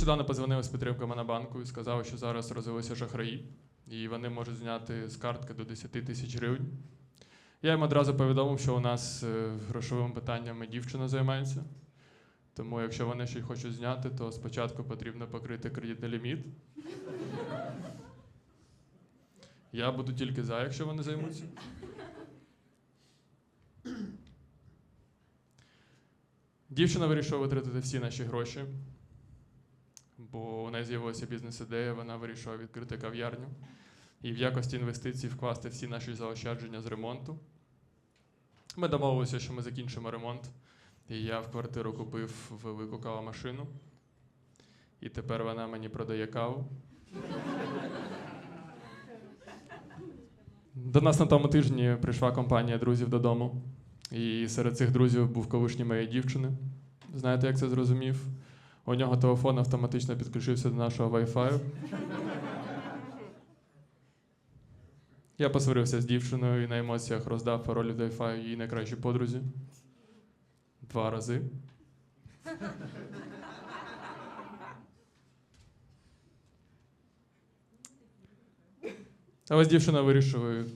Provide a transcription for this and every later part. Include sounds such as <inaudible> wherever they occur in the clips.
нещодавно позвонили з підтримки Монобанку і сказали, що зараз розвилися шахраї, і вони можуть зняти з картки до 10 тисяч гривень. Я їм одразу повідомив, що у нас е, грошовими питаннями дівчина займається. Тому, якщо вони щось хочуть зняти, то спочатку потрібно покрити кредитний ліміт. Я буду тільки за, якщо вони займуться. Дівчина вирішила витратити всі наші гроші, бо у неї з'явилася бізнес-ідея, вона вирішила відкрити кав'ярню і в якості інвестицій вкласти всі наші заощадження з ремонту. Ми домовилися, що ми закінчимо ремонт, і я в квартиру купив велику кавомашину. І тепер вона мені продає каву. До нас на тому тижні прийшла компанія друзів додому. І серед цих друзів був колишній моєї дівчини. Знаєте, як це зрозумів? У нього телефон автоматично підключився до нашого Wi-Fi. Я посварився з дівчиною і на емоціях роздав пароль Wi-Fi її найкращій подрузі. Два рази. Але з дівчиною вирішили,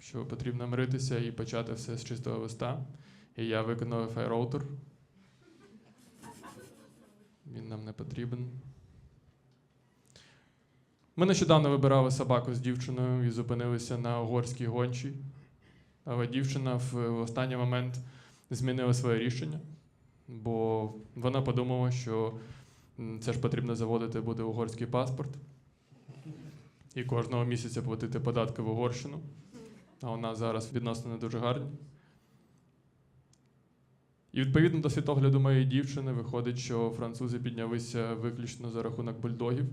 що потрібно миритися і почати все з чистого листа. І я виконав Wi-Fi роутер. Він нам не потрібен. Ми нещодавно вибирали собаку з дівчиною і зупинилися на угорській гончій. Але дівчина в останній момент змінила своє рішення, бо вона подумала, що це ж потрібно заводити буде угорський паспорт і кожного місяця платити податки в Угорщину. А у нас зараз відносно не дуже гарні. І відповідно до світогляду моєї дівчини виходить, що французи піднялися виключно за рахунок бульдогів.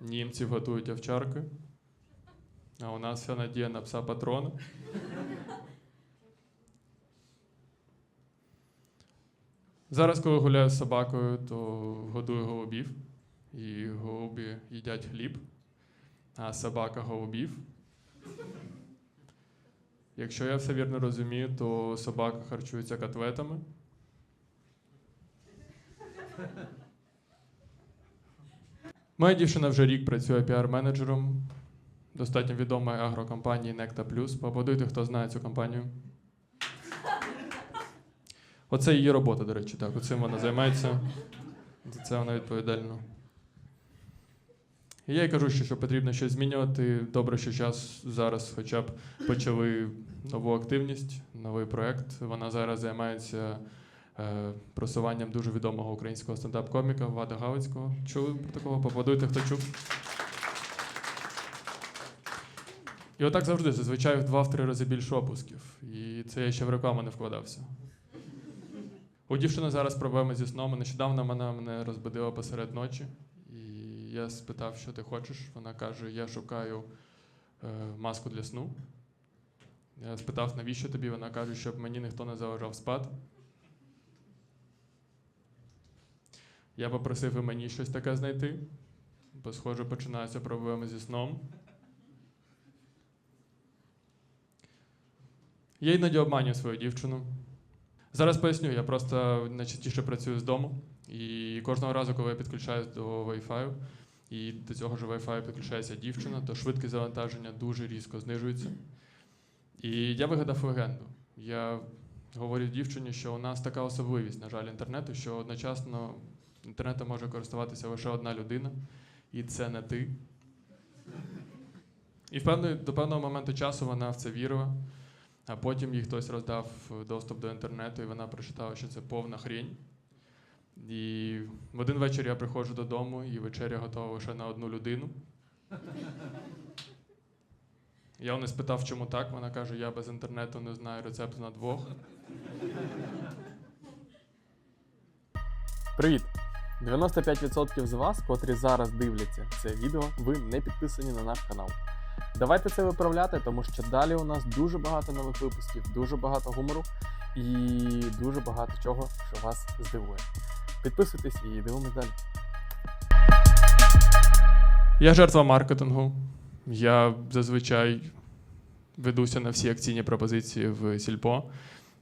Німців готують овчарки. А у нас вся надія на пса патрона. Зараз, коли гуляю з собакою, то годую голубів. І голубі їдять хліб, а собака голубів. Якщо я все вірно розумію, то собака харчується котлетами. Моя дівчина вже рік працює піар-менеджером достатньо відомої агрокомпанії Necta Plus. Поаплодуйте, хто знає цю компанію. Оце її робота, до речі, так. Оцим вона займається. За це вона відповідальна. Я їй кажу, що, що потрібно щось змінювати. Добре, що час зараз хоча б почали нову активність, новий проект. Вона зараз займається е, просуванням дуже відомого українського стендап-коміка Влада Галицького. Чули такого? Поаплодуйте, хто чув. І отак завжди, зазвичай в два-три рази більше опусків. І це я ще в рекламу не вкладався. У дівчини зараз проблеми зі сном. Нещодавно вона мене розбудила посеред ночі. Я спитав, що ти хочеш. Вона каже: я шукаю е, маску для сну. Я спитав, навіщо тобі? Вона каже, щоб мені ніхто не заважав спати. Я попросив і мені щось таке знайти, бо, схоже, починаються проблеми зі сном. Я іноді обманюю свою дівчину. Зараз поясню, я просто найчастіше працюю з дому, і кожного разу, коли я підключаюсь до Wi-Fi, і до цього ж Wi-Fi підключається дівчина, то швидкість завантаження дуже різко знижується. І я вигадав легенду. Я говорю дівчині, що у нас така особливість, на жаль, інтернету, що одночасно інтернетом може користуватися лише одна людина, і це не ти. І до певного моменту часу вона в це вірила. А потім їй хтось роздав доступ до інтернету, і вона прочитала, що це повна хрінь. І в один вечір я приходжу додому, і вечеря готова лише на одну людину. Я у неї спитав, чому так. Вона каже: я без інтернету не знаю рецепту на двох. Привіт! 95% з вас, котрі зараз дивляться це відео, ви не підписані на наш канал. Давайте це виправляти, тому що далі у нас дуже багато нових випусків, дуже багато гумору і дуже багато чого, що вас здивує. Підписуйтесь і дивимось далі. Я жертва маркетингу. Я зазвичай ведуся на всі акційні пропозиції в Сільпо.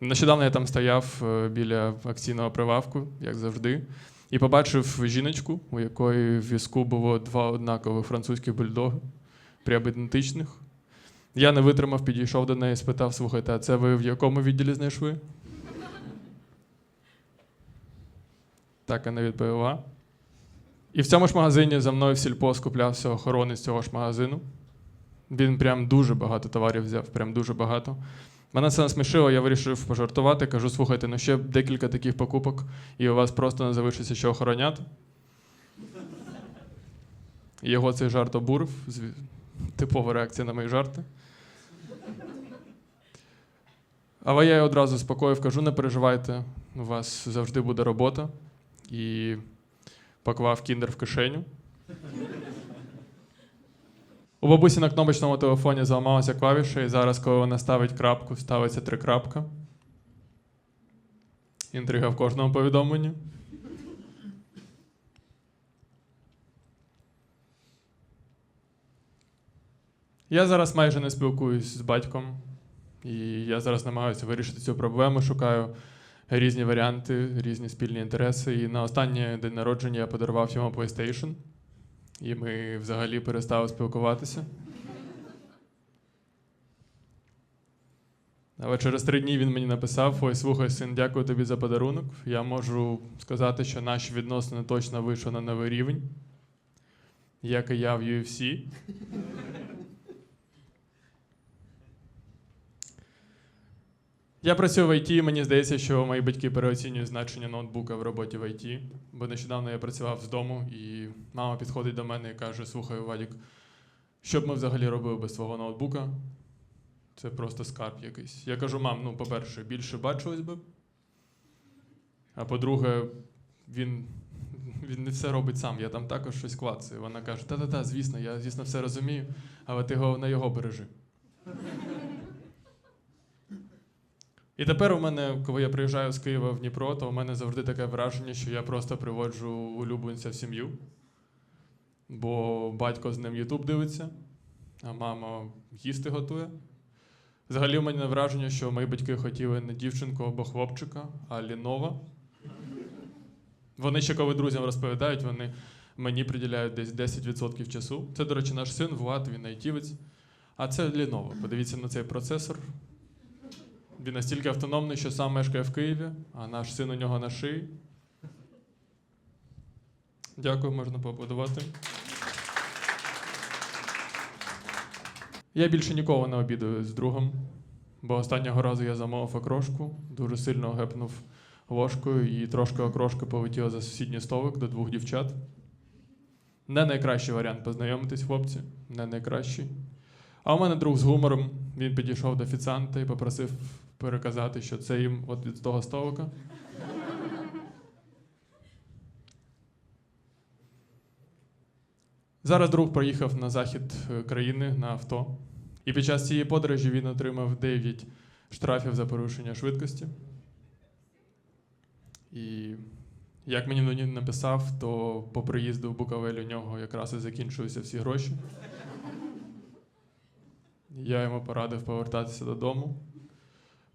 Нещодавно я там стояв е, біля акційного прилавку, як завжди. і побачив жіночку, у якої в візку було два однакових французьких бульдоги, прям ідентичних. Я не витримав, підійшов до неї спитав: слухайте, а це ви в якому відділі знайшли? Так і не відповіла. І в цьому ж магазині за мною в сільпо скуплявся охоронець цього ж магазину. Він прям дуже багато товарів взяв, прям дуже багато. Мене це насмішило, я вирішив пожартувати. Кажу, слухайте, ну ще декілька таких покупок, і у вас просто не залишиться що охороняти. Його цей жарт обурив. Типова реакція на мої жарти. Але я його одразу спокоїв, кажу, не переживайте, у вас завжди буде робота. І поклав кіндер в кишеню. У бабусі на кнопочному телефоні зламалася клавіша, і зараз, коли вона ставить крапку, ставиться три крапка. Інтрига в кожному повідомленні. Я зараз майже не спілкуюсь з батьком, і я зараз намагаюся вирішити цю проблему, шукаю різні варіанти, різні спільні інтереси. І на останній день народження я подарував йому PlayStation, і ми взагалі перестали спілкуватися. Але через три дні він мені написав: Ой, слухай, син, дякую тобі за подарунок. Я можу сказати, що наші відносини точно вийшли на новий рівень, як і я в UFC. Я працюю в ІТ, мені здається, що мої батьки переоцінюють значення ноутбука в роботі в ІТ. Бо нещодавно я працював з дому, і мама підходить до мене і каже: Слухай, Вадік, що б ми взагалі робили без твого ноутбука? Це просто скарб якийсь. Я кажу, мам, ну, по-перше, більше бачилось би. А по-друге, він, він не все робить сам, я там також щось клацаю. Вона каже: та-та-та, звісно, я звісно все розумію, але ти його, на його бережи. І тепер у мене, коли я приїжджаю з Києва в Дніпро, то у мене завжди таке враження, що я просто приводжу улюбленця в сім'ю. Бо батько з ним Ютуб дивиться, а мама їсти готує. Взагалі, у мене враження, що мої батьки хотіли не дівчинку або хлопчика, а лінова. Вони ще коли друзям розповідають, вони мені приділяють десь 10% часу. Це, до речі, наш син Влад, він айтівець. А це Lenovo. Подивіться на цей процесор. Він настільки автономний, що сам мешкає в Києві, а наш син у нього на шиї. Дякую, можна поаплодувати. Я більше ніколи не обідаю з другом, бо останнього разу я замовив окрошку, дуже сильно гепнув ложкою і трошки окрошки полетіла за сусідній столик до двох дівчат. Не найкращий варіант познайомитись, хлопці, не найкращий. А у мене друг з гумором, він підійшов до офіціанта і попросив переказати, що це їм от від того столика. Зараз друг проїхав на захід е, країни на авто, і під час цієї подорожі він отримав 9 штрафів за порушення швидкості. І як мені написав, то по приїзду в Буковель у нього якраз і закінчилися всі гроші. Я йому порадив повертатися додому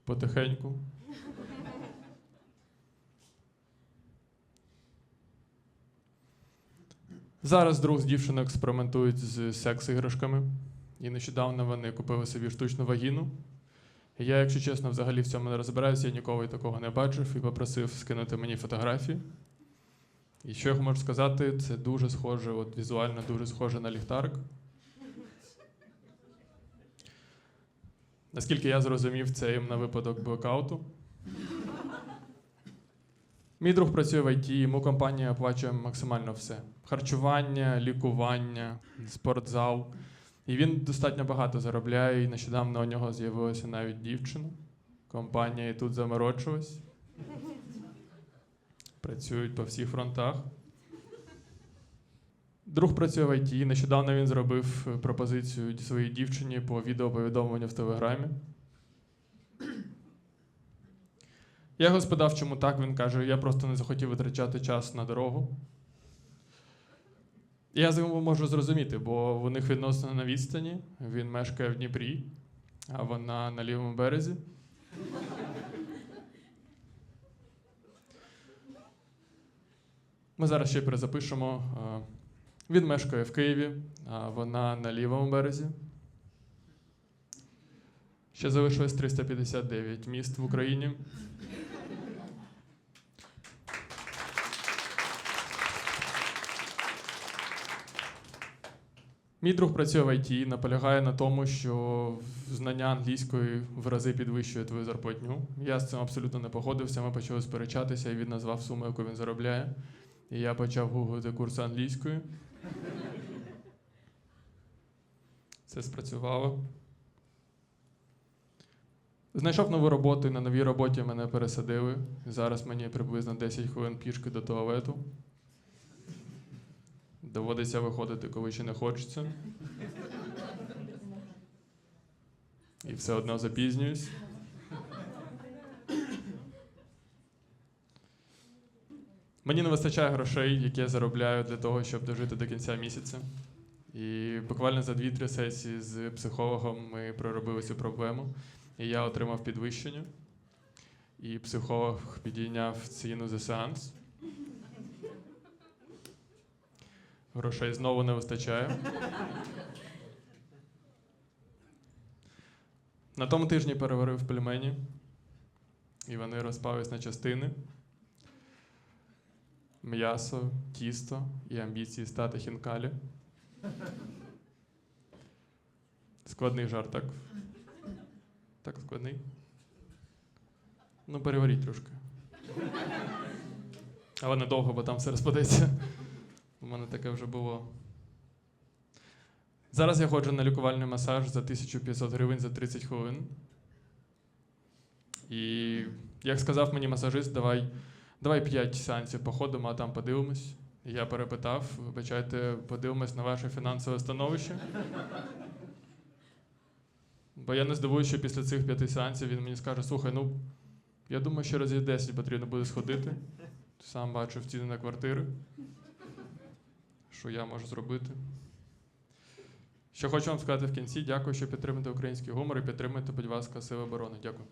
потихеньку. Зараз друг з дівчиною експериментують з секс-іграшками. І нещодавно вони купили собі штучну вагіну. Я, якщо чесно, взагалі в цьому не розбираюся, я ніколи такого не бачив і попросив скинути мені фотографії. І що я можу сказати, це дуже схоже, от візуально дуже схоже на ліхтарик. Наскільки я зрозумів, це їм на випадок блекауту. Мій друг працює в ІТ, йому компанія оплачує максимально все: харчування, лікування, спортзал. І він достатньо багато заробляє, і нещодавно у нього з'явилася навіть дівчина. Компанія і тут заморочилась. Працюють по всіх фронтах. Друг працює в ІТ. Нещодавно він зробив е, пропозицію своїй дівчині по відеоповідомленню в Телеграмі. Я його спитав, чому так. Він каже: я просто не захотів витрачати час на дорогу. Я його можу зрозуміти, бо у них відносини на відстані. Він мешкає в Дніпрі, а вона на лівому березі. Ми зараз ще перезапишемо. Він мешкає в Києві, а вона на лівому березі. Ще залишилось 359 міст в Україні. Мій друг працює в ІТ, наполягає на тому, що знання англійської в рази підвищує твою зарплатню. Я з цим абсолютно не погодився. Ми почали сперечатися, і він назвав суму, яку він заробляє. І я почав гуглити курси англійської. <laughs> Це спрацювало. Знайшов нову роботу, і на новій роботі мене пересадили. Зараз мені приблизно 10 хвилин пішки до туалету. Доводиться виходити, коли ще не хочеться. І все одно запізнююсь. Мені не вистачає грошей, які я заробляю для того, щоб дожити до кінця місяця. І буквально за 2-3 сесії з психологом ми проробили цю проблему. І я отримав підвищення. І психолог підійняв ціну за сеанс. Грошей знову не вистачає. На тому тижні переварив пельмені, і вони розпались на частини. М'ясо, тісто і амбіції стати хінкалі. Складний жарт, так? Так, складний. Ну, переваріть трошки. Але недовго, бо там все розпадеться. У мене таке вже було. Зараз я ходжу на лікувальний масаж за 1500 гривень за 30 хвилин. І як сказав мені масажист, давай, давай 5 сеансів походимо, а там подивимось. Я перепитав, вибачайте, подивимось на ваше фінансове становище. Бо я не здивуюся, що після цих п'яти сеансів він мені скаже: слухай, ну я думаю, що разів 10 потрібно буде сходити. Сам бачив ціни на квартири. Що я можу зробити? Що хочу вам сказати в кінці, дякую, що підтримуєте український гумор і підтримуєте, будь ласка, Сили оборони. Дякую.